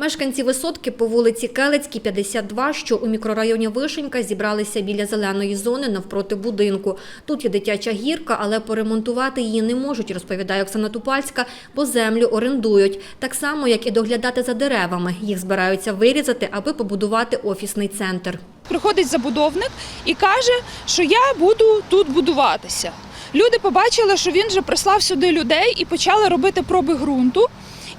Мешканці висотки по вулиці Келецькій, 52, що у мікрорайоні Вишенька, зібралися біля зеленої зони навпроти будинку. Тут є дитяча гірка, але поремонтувати її не можуть, розповідає Оксана Тупальська, бо землю орендують. Так само, як і доглядати за деревами. Їх збираються вирізати, аби побудувати офісний центр. Приходить забудовник і каже, що я буду тут будуватися. Люди побачили, що він вже прислав сюди людей і почали робити проби ґрунту.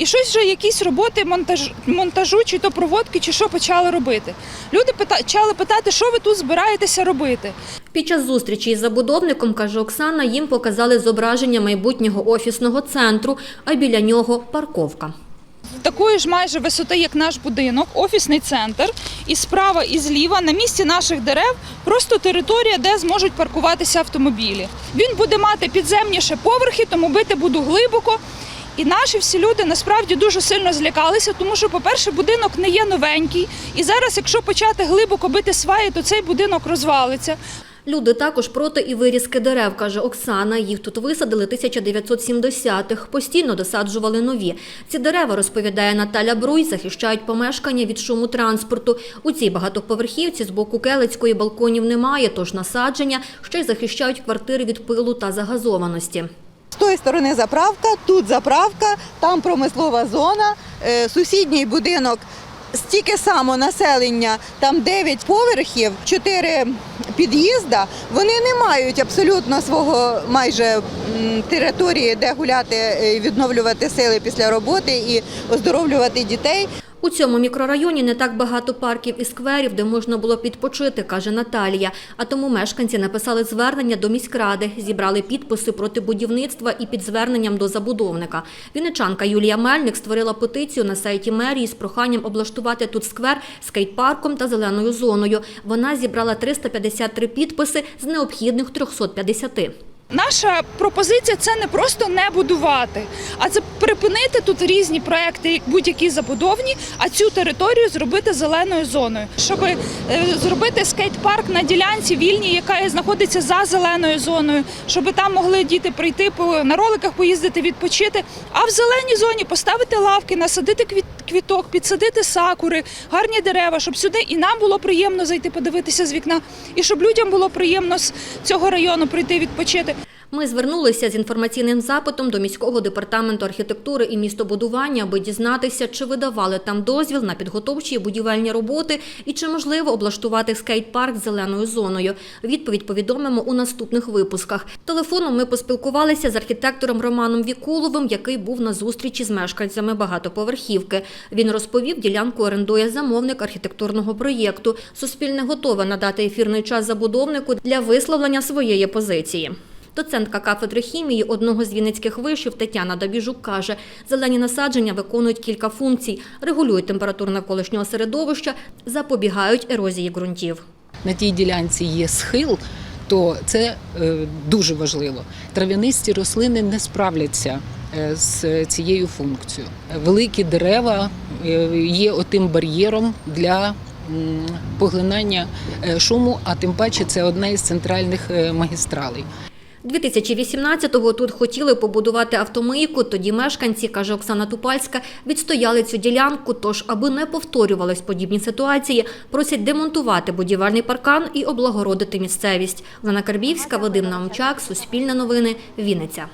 І щось вже якісь роботи монтаж, монтажу, чи то проводки, чи що почали робити. Люди почали питати, що ви тут збираєтеся робити. Під час зустрічі із забудовником, каже Оксана, їм показали зображення майбутнього офісного центру, а біля нього парковка. Такої ж майже висоти, як наш будинок, офісний центр, і справа, і зліва на місці наших дерев просто територія, де зможуть паркуватися автомобілі. Він буде мати підземні ще поверхи, тому бити буду глибоко. І наші всі люди насправді дуже сильно злякалися, тому що, по-перше, будинок не є новенький. І зараз, якщо почати глибоко бити сваї, то цей будинок розвалиться. Люди також проти і вирізки дерев, каже Оксана. Їх тут висадили 1970-х, постійно досаджували нові. Ці дерева, розповідає Наталя Бруй, захищають помешкання від шуму транспорту. У цій багатоповерхівці з боку Келецької балконів немає, тож насадження ще й захищають квартири від пилу та загазованості. Тої сторони заправка, тут заправка, там промислова зона, е, сусідній будинок. Стільки само населення, там 9 поверхів, 4 під'їзда. Вони не мають абсолютно свого майже території, де гуляти, е, відновлювати сили після роботи і оздоровлювати дітей. У цьому мікрорайоні не так багато парків і скверів, де можна було підпочити, каже Наталія. А тому мешканці написали звернення до міськради, зібрали підписи проти будівництва і під зверненням до забудовника. Вінничанка Юлія Мельник створила петицію на сайті мерії з проханням облаштувати тут сквер скейт-парком та зеленою зоною. Вона зібрала 353 підписи з необхідних 350. Наша пропозиція це не просто не будувати, а це припинити тут різні проекти, будь-які забудовні, а цю територію зробити зеленою зоною, щоб е, зробити скейт-парк на ділянці вільній, яка знаходиться за зеленою зоною, щоб там могли діти прийти на роликах, поїздити, відпочити. А в зеленій зоні поставити лавки, насадити квіт, квіток, підсадити сакури, гарні дерева, щоб сюди і нам було приємно зайти подивитися з вікна, і щоб людям було приємно з цього району прийти відпочити. Ми звернулися з інформаційним запитом до міського департаменту архітектури і містобудування, аби дізнатися, чи видавали там дозвіл на підготовчі будівельні роботи і чи можливо облаштувати скейт-парк зеленою зоною. Відповідь повідомимо у наступних випусках. Телефоном ми поспілкувалися з архітектором Романом Вікуловим, який був на зустрічі з мешканцями багатоповерхівки. Він розповів, ділянку орендує замовник архітектурного проєкту. Суспільне готове надати ефірний час забудовнику для висловлення своєї позиції. Доцентка кафедри хімії одного з вінницьких вишів Тетяна Dabіжук каже, зелені насадження виконують кілька функцій, регулюють температуру навколишнього середовища, запобігають ерозії ґрунтів. на тій ділянці є схил, то це е, дуже важливо. Трав'янисті рослини не справляться е, з цією функцією. Великі дерева е, є отим бар'єром для поглинання шуму, а тим паче це одна із центральних магістралей. 2018-го тут хотіли побудувати автомийку, тоді мешканці, каже Оксана Тупальська, відстояли цю ділянку, тож, аби не повторювались подібні ситуації, просять демонтувати будівельний паркан і облагородити місцевість. Лена Карбівська, Вадим Наумчак, Суспільне новини, Вінниця.